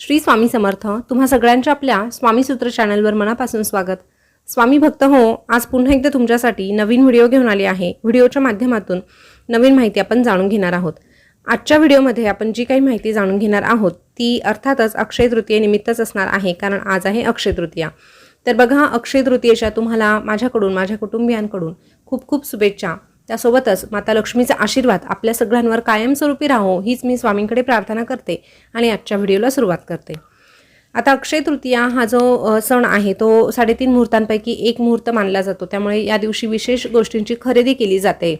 श्री स्वामी समर्थ तुम्हा सगळ्यांच्या आपल्या स्वामी सूत्र चॅनलवर मनापासून स्वागत. स्वामी भक्त हो आज पुन्हा एकदा तुमच्यासाठी नवीन व्हिडिओ घेऊन आले आहे. व्हिडिओच्या माध्यमातून नवीन माहिती आपण जाणून घेणार आहोत. आजच्या व्हिडिओमध्ये आपण जी काही माहिती जाणून घेणार आहोत ती अर्थातच अक्षय तृतीयेनिमित्तच असणार आहे कारण आज आहे अक्षय तृतीया. तर बघा अक्षय तृतीयेच्या तुम्हाला माझ्याकडून माझ्या कुटुंबियांकडून खूप खूप शुभेच्छा. त्यासोबतच माता लक्ष्मीचा आशीर्वाद आपल्या सगळ्यांवर कायमस्वरूपी राहो हीच मी स्वामींकडे प्रार्थना करते आणि आजच्या व्हिडिओला सुरुवात करते. आता अक्षय तृतीया हा जो सण आहे तो साडेतीन मुहूर्तांपैकी एक मुहूर्त मानला जातो. त्यामुळे या दिवशी विशेष गोष्टींची खरेदी केली जाते.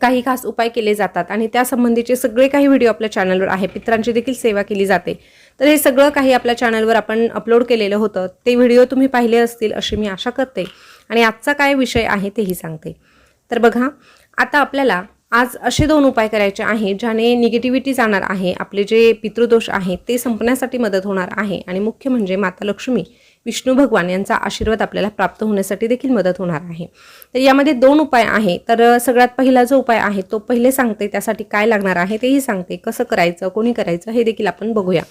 काही खास उपाय केले जातात आणि त्यासंबंधीचे सगळे काही व्हिडिओ आपल्या चॅनलवर आहे पित्रांची देखील सेवा केली जाते. तर हे सगळं काही आपल्या चॅनलवर आपण अपलोड केलेलं होतं. ते व्हिडिओ तुम्ही पाहिले असतील अशी मी आशा करते. आणि आजचा काय विषय आहे तेही सांगते. तर बघा आता आपल्याला आज असे दोन उपाय करायचे आहे ज्याने निगेटिव्हिटी जाणार आहे आपले जे पितृदोष आहे ते संपण्यासाठी मदत होणार आहे. आणि मुख्य म्हणजे माता लक्ष्मी विष्णू भगवान यांचा आशीर्वाद आपल्याला प्राप्त होण्यासाठी देखील मदत होणार आहे. तर यामध्ये दोन उपाय आहे तर सगळ्यात पहिला जो उपाय आहे तो पहिले सांगते त्यासाठी काय लागणार आहे तेही सांगते. कसं करायचं कोणी करायचं हे देखील आपण बघूया.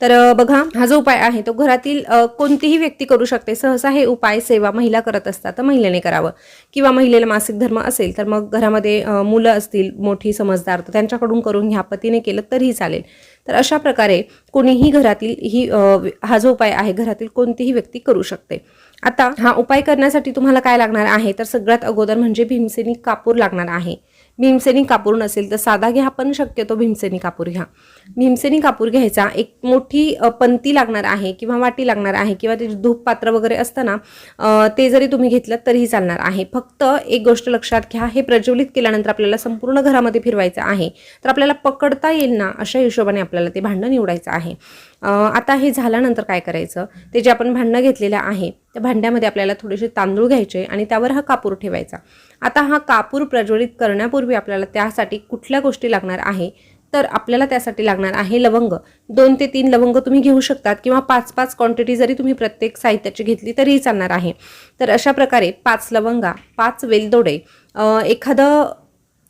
तर बघा हा जो उपाय आहे तो घरातील कोणतीही व्यक्ती करू शकते. सहसा हे उपाय सेवा महिला करत असतात तर महिलेने करावं. किंवा महिलेला मासिक धर्म असेल तर मग घरामध्ये मुलं असतील मोठी समजदार तर त्यांच्याकडून करून ह्या पतीने केलं तरीही चालेल. तर अशा प्रकारे कोणीही घरातील ही हा जो उपाय आहे घरातील कोणतीही व्यक्ती करू शकते. आता हा उपाय करण्यासाठी तुम्हाला काय लागणार आहे? तर सगळ्यात अगोदर म्हणजे भीमसेनी कापूर लागणार आहे. भीमसेनी कापूर नसेल तर साधा घ्या पण शक्यतो भीमसेनी कापूर घ्या. भीमसेनी कापूर घ्यायचा. एक मोठी पंती लागणार आहे किंवा वाटी लागणार आहे किंवा ते धूप पात्र वगैरे असतं ना ते जरी तुम्ही घेतलं तरीही चालणार आहे. फक्त एक गोष्ट लक्षात घ्या हे प्रज्वलित केल्यानंतर आपल्याला संपूर्ण घरामध्ये फिरवायचं आहे. तर आपल्याला पकडता येईल ना अशा हिशोबाने आपल्याला ते भांडं निवडायचं आहे. आता हे झाल्यानंतर काय करायचं? ते जे आपण भांडणं घेतलेलं आहे त्या भांड्यामध्ये आपल्याला थोडेसे तांदूळ घ्यायचे आणि त्यावर हा कापूर ठेवायचा. आता हा कापूर प्रज्वलित करण्यापूर्वी आपल्याला त्यासाठी कुठल्या गोष्टी लागणार आहे? तर आपल्याला त्यासाठी लागणार आहे लवंग. दोन ते तीन लवंग तुम्ही घेऊ शकतात किंवा पाच पाच क्वांटिटी जरी तुम्ही प्रत्येक साहित्याची घेतली तरीही चालणार आहे. तर अशा प्रकारे पाच लवंगा पाच वेलदोडे एखादं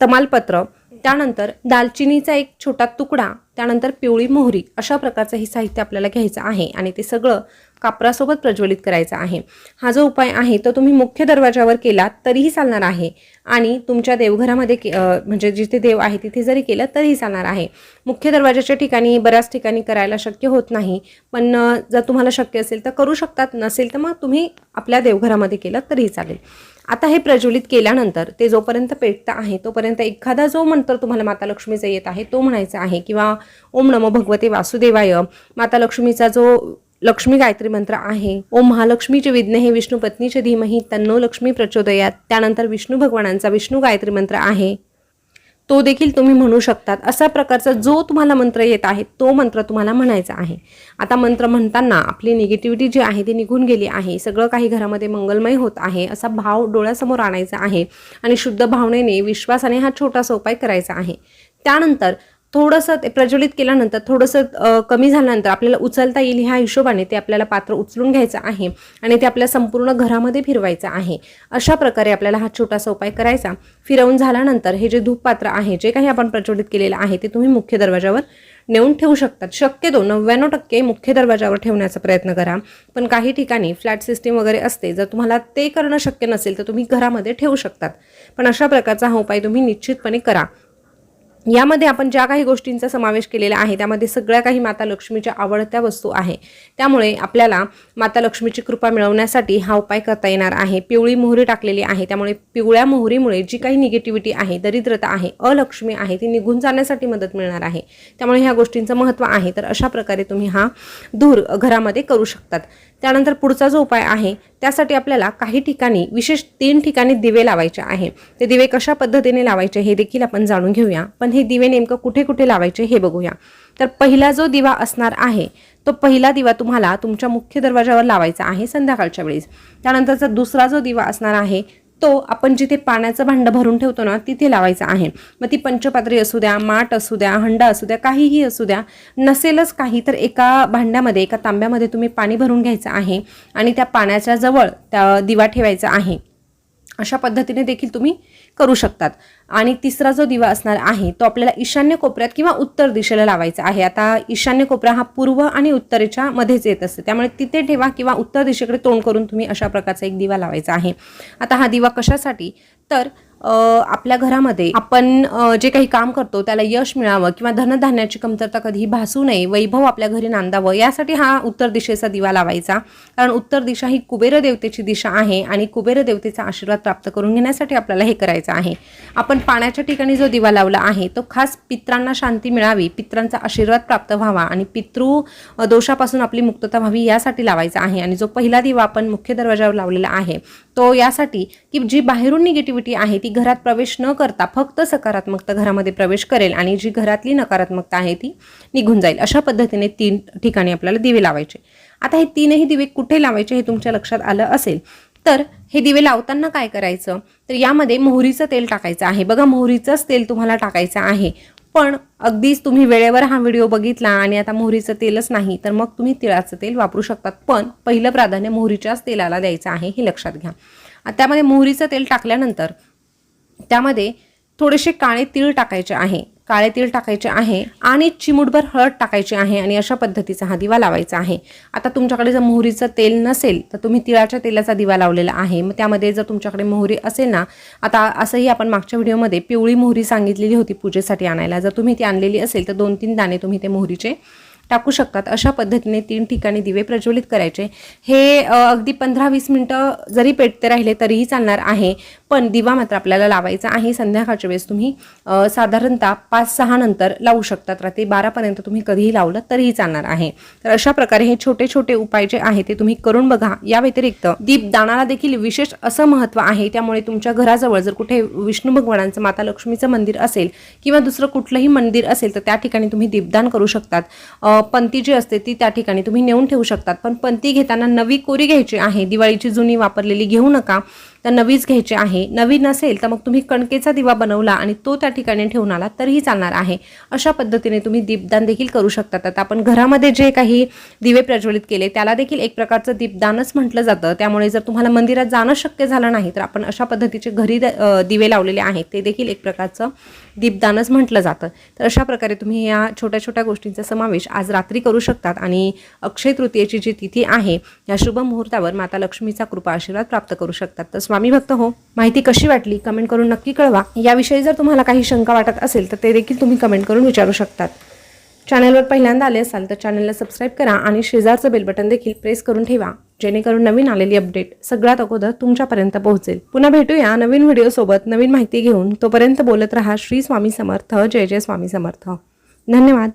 तमालपत्र त्यानंतर दालचिनीचा एक छोटा तुकडा त्यानंतर पिवळी मोहरी अशा प्रकारचं हे साहित्य आपल्याला घ्यायचं आहे आणि ते सगळं कापरासोबत प्रज्वलित करायचा आहे. हा जो उपाय आहे तो तुम्ही मुख्य दरवाजावर केला तरीही चालणार आहे. आणि तुमच्या देवघरामध्ये के- म्हणजे जिथे देव आहे तिथे जरी केलं तरीही चालणार आहे. मुख्य दरवाजाच्या ठिकाणी बऱ्याच ठिकाणी करायला शक्य होत नाही. पण जर तुम्हाला शक्य असेल तर करू शकतात. नसेल तर मग तुम्ही आपल्या देवघरामध्ये केलं तरीही चालेल. आता हे प्रज्वलित केल्यानंतर ते जोपर्यंत पेटतं आहे तोपर्यंत एखादा जो मंत्र तुम्हाला माता लक्ष्मीचा येत आहे तो म्हणायचा आहे किंवा ओम नमो भगवते वासुदेवाय माता लक्ष्मीचा जो लक्ष्मी गायत्री मंत्र आहे. ओम महालक्ष्मीचे विघ्न हे विष्णू पत्नीचे धीमही तन्नो लक्ष्मी प्रचोदयात. त्यानंतर विष्णू भगवानांचा विष्णू गायत्री मंत्र आहे. तो देखील तुम्ही म्हणू शकतात. अशा प्रकारचा जो तुम्हाला मंत्र येत आहे तो मंत्र तुम्हाला म्हणायचा आहे. आता मंत्र म्हणताना आपली निगेटिव्हिटी जी आहे ती निघून गेली आहे. सगळं काही घरामध्ये मंगलमय होत आहे असा भाव डोळ्यासमोर आणायचा आहे. आणि शुद्ध भावनेने विश्वासाने हा छोटासा उपाय करायचा आहे. त्यानंतर थोडंसं ते प्रज्वलित केल्यानंतर थोडंसं कमी झाल्यानंतर आपल्याला उचलता येईल ह्या हिशोबाने ते आपल्याला पात्र उचलून घ्यायचं आहे आणि ते आपल्या संपूर्ण घरामध्ये फिरवायचं आहे. अशा प्रकारे आपल्याला हा छोटासा उपाय करायचा. फिरवून झाल्यानंतर हे जे धूप पात्र आहे जे काही आपण प्रज्वलित केलेलं आहे ते तुम्ही मुख्य दरवाजावर नेऊन ठेवू शकतात. शक्यतो नव्याण्णव टक्के मुख्य दरवाजावर ठेवण्याचा प्रयत्न करा. पण काही ठिकाणी फ्लॅट सिस्टीम वगैरे असते जर तुम्हाला ते करणं शक्य नसेल तर तुम्ही घरामध्ये ठेवू शकतात. पण अशा प्रकारचा हा उपाय तुम्ही निश्चितपणे करा. यामध्ये आपण ज्या काही गोष्टींचा समावेश केलेला आहे त्यामध्ये सगळ्या काही माता लक्ष्मीच्या आवडत्या वस्तू आहे. त्यामुळे आपल्याला माता लक्ष्मीची कृपा मिळवण्यासाठी हा उपाय करता येणार आहे. पिवळी मोहरी टाकलेली आहे. त्यामुळे पिवळ्या मोहरीमुळे जी काही निगेटिव्हिटी आहे दरिद्रता आहे अलक्ष्मी आहे ती निघून जाण्यासाठी मदत मिळणार आहे. त्यामुळे ह्या गोष्टींचं महत्त्व आहे. तर अशा प्रकारे तुम्ही हा धूर घरामध्ये करू शकतात. त्यानंतर पुढचा जो उपाय आहे त्यासाठी आपल्याला काही ठिकाणी विशेष तीन ठिकाणी दिवे लावायचे आहे. ते दिवे कशा पद्धतीने लावायचे हे देखील आपण जाणून घेऊया. पण हे दिवे नेमकं कुठे कुठे लावायचे हे बघूया. तर पहिला जो दिवा असणार आहे तो पहिला दिवा तुम्हाला तुमच्या मुख्य दरवाजावर लावायचा आहे संध्याकाळच्या वेळेस. त्यानंतरचा दुसरा जो दिवा असणार आहे तो आपण जिथे पाण्याचं भांडं भरून ठेवतो ना तिथे लावायचा आहे. मग ती पंचपात्री असू द्या माठ असू द्या हंडा असू द्या काहीही असू द्या नसेलच काही तर एका भांड्यामध्ये एका तांब्यामध्ये तुम्ही पाणी भरून घ्यायचं आहे आणि त्या पाण्याच्या जवळ त्या दिवा ठेवायचा आहे. अशा पद्धतीने देखील तुम्ही करू शकतात. आणि तिसरा जो दिवा असणार आहे तो आपल्याला ईशान्य कोपऱ्यात किंवा उत्तर दिशेला लावायचा आहे. आता ईशान्य कोपरा हा पूर्व आणि उत्तरेच्या मध्येच येत असते. त्यामुळे तिथे ठेवा किंवा उत्तर दिशेकडे तोंड करून तुम्ही अशा प्रकारचा एक दिवा लावायचा आहे. आता हा दिवा कशासाठी? तर आपल्या घरामध्ये आपण जे काही काम करतो त्याला यश मिळावं किंवा धनधान्याची कमतरता कधीही भासू नये वैभव आपल्या घरी नांदावं यासाठी हा उत्तर दिशेचा दिवा लावायचा. कारण उत्तर दिशा ही कुबेर देवतेची दिशा आहे आणि कुबेर देवतेचा आशीर्वाद प्राप्त करून घेण्यासाठी आपल्याला हे करायचं आहे. आपण पाण्याच्या ठिकाणी जो दिवा लावला आहे तो खास पित्रांना शांती मिळावी पित्रांचा आशीर्वाद प्राप्त व्हावा आणि पितृ दोषापासून आपली मुक्तता व्हावी यासाठी लावायचा आहे. आणि जो पहिला दिवा आपण मुख्य दरवाजावर लावलेला आहे तो यासाठी की जी बाहेरून निगेटिव्हिटी आहे ती घरात प्रवेश न करता फक्त सकारात्मकता घरामध्ये प्रवेश करेल आणि जी घरातली नकारात्मकता आहे ती निघून जाईल. अशा पद्धतीने तीन ठिकाणी आपल्याला दिवे लावायचे. आता हे तीनही दिवे कुठे लावायचे हे तुमच्या लक्षात आलं असेल तर हे दिवे लावताना काय करायचं? तर यामध्ये मोहरीचं तेल टाकायचं आहे. बघा मोहरीचंच तेल तुम्हाला टाकायचं आहे. पण अगदीच तुम्ही वेळेवर हा व्हिडिओ बघितला आणि आता मोहरीचं तेलच नाही तर मग तुम्ही तिळाचं तेल वापरू शकतात. पण पहिलं प्राधान्य मोहरीच्याच तेलाला द्यायचं आहे हे लक्षात घ्या. त्यामध्ये मोहरीचं तेल टाकल्यानंतर त्यामध्ये थोडेसे काळे तीळ टाकायचे आहे. काळे तीळ टाकायचे आहे आणि चिमूटभर हळद टाकायची आहे आणि अशा पद्धतीचा हा दिवा लावायचा आहे. आता तुमच्याकडे जर मोहरीचं तेल नसेल तर तुम्ही तिळाच्या तेलाचा दिवा लावलेला आहे. मग त्यामध्ये जर तुमच्याकडे मोहरी असेल ना आता असंही आपण मागच्या व्हिडिओमध्ये पिवळी मोहरी सांगितलेली होती पूजेसाठी आणायला. जर तुम्ही ती आणलेली असेल तर दोन तीन दाणे तुम्ही ते मोहरीचे टाकू शकतात. अशा पद्धतीने तीन ठिकाणी दिवे प्रज्वलित करायचे. हे अगदी पंधरा वीस मिनटं जरी पेटते राहिले तरीही चालणार आहे. पण दिवा मात्र आपल्याला लावायचा आहे. संध्याकाळच्या वेळेस तुम्ही साधारणतः पाच सहा नंतर लावू शकतात. रात्री बारापर्यंत तुम्ही कधीही लावलं तरीही चालणार आहे. तर अशा प्रकारे हे छोटे छोटे उपाय जे आहे ते तुम्ही करून बघा. या व्यतिरिक्त दीपदानाला देखील विशेष असं महत्त्व आहे. त्यामुळे तुमच्या घराजवळ जर कुठे विष्णू भगवानांचं माता लक्ष्मीचं मंदिर असेल किंवा दुसरं कुठलंही मंदिर असेल तर त्या ठिकाणी तुम्ही दीपदान करू शकतात. पंती जी असते ती त्या ठिकाणी तुम्ही नेऊन ठेवू शकतात. पण पंती घेताना नवी कोरी घ्यायची आहे. दिवाळीची जुनी वापरलेली घेऊ नका. तर नवीच घ्यायची आहे. नवी नसेल तर मग तुम्ही कणकेचा दिवा बनवला आणि तो त्या ठिकाणी ठेवून आला तरीही चालणार आहे. अशा पद्धतीने तुम्ही दीपदान देखील करू शकतात आता आपण घरामध्ये जे काही दिवे प्रज्वलित केले त्याला देखील एक प्रकारचं दीपदानच म्हटलं जातं. त्यामुळे जर तुम्हाला मंदिरात जाणं शक्य झालं नाही तर आपण अशा पद्धतीचे घरी दिवे लावलेले आहेत ते देखील एक प्रकारचं दीपदानच म्हटलं जातं. तर अशा प्रकारे तुम्ही या छोट्या छोट्या गोष्टींचा समावेश आज रात्री करू शकतात आणि अक्षय तृतीयेची जी तिथी आहे या शुभ मुहूर्तावर माता लक्ष्मीचा कृपा आशीर्वाद प्राप्त करू शकतात. तर स्वामी भक्त हो माहिती कशी वाटली कमेंट करून नक्की कळवा. याविषयी जर तुम्हाला काही शंका वाटत असेल तर ते देखील तुम्ही कमेंट करून विचारू शकतात. चॅनलवर पहिल्यांदा आले असाल तर चॅनलला सबस्क्राईब करा आणि शेजारचं बेल बटन देखील प्रेस करून ठेवा जेणेकरून नवीन आलेली अपडेट सगळ्यात अगोदर तुमच्यापर्यंत पोहोचेल. पुन्हा भेटूया नवीन व्हिडिओसोबत नवीन माहिती घेऊन. तोपर्यंत बोलत रहा श्री स्वामी समर्थ जय जय स्वामी समर्थ. धन्यवाद.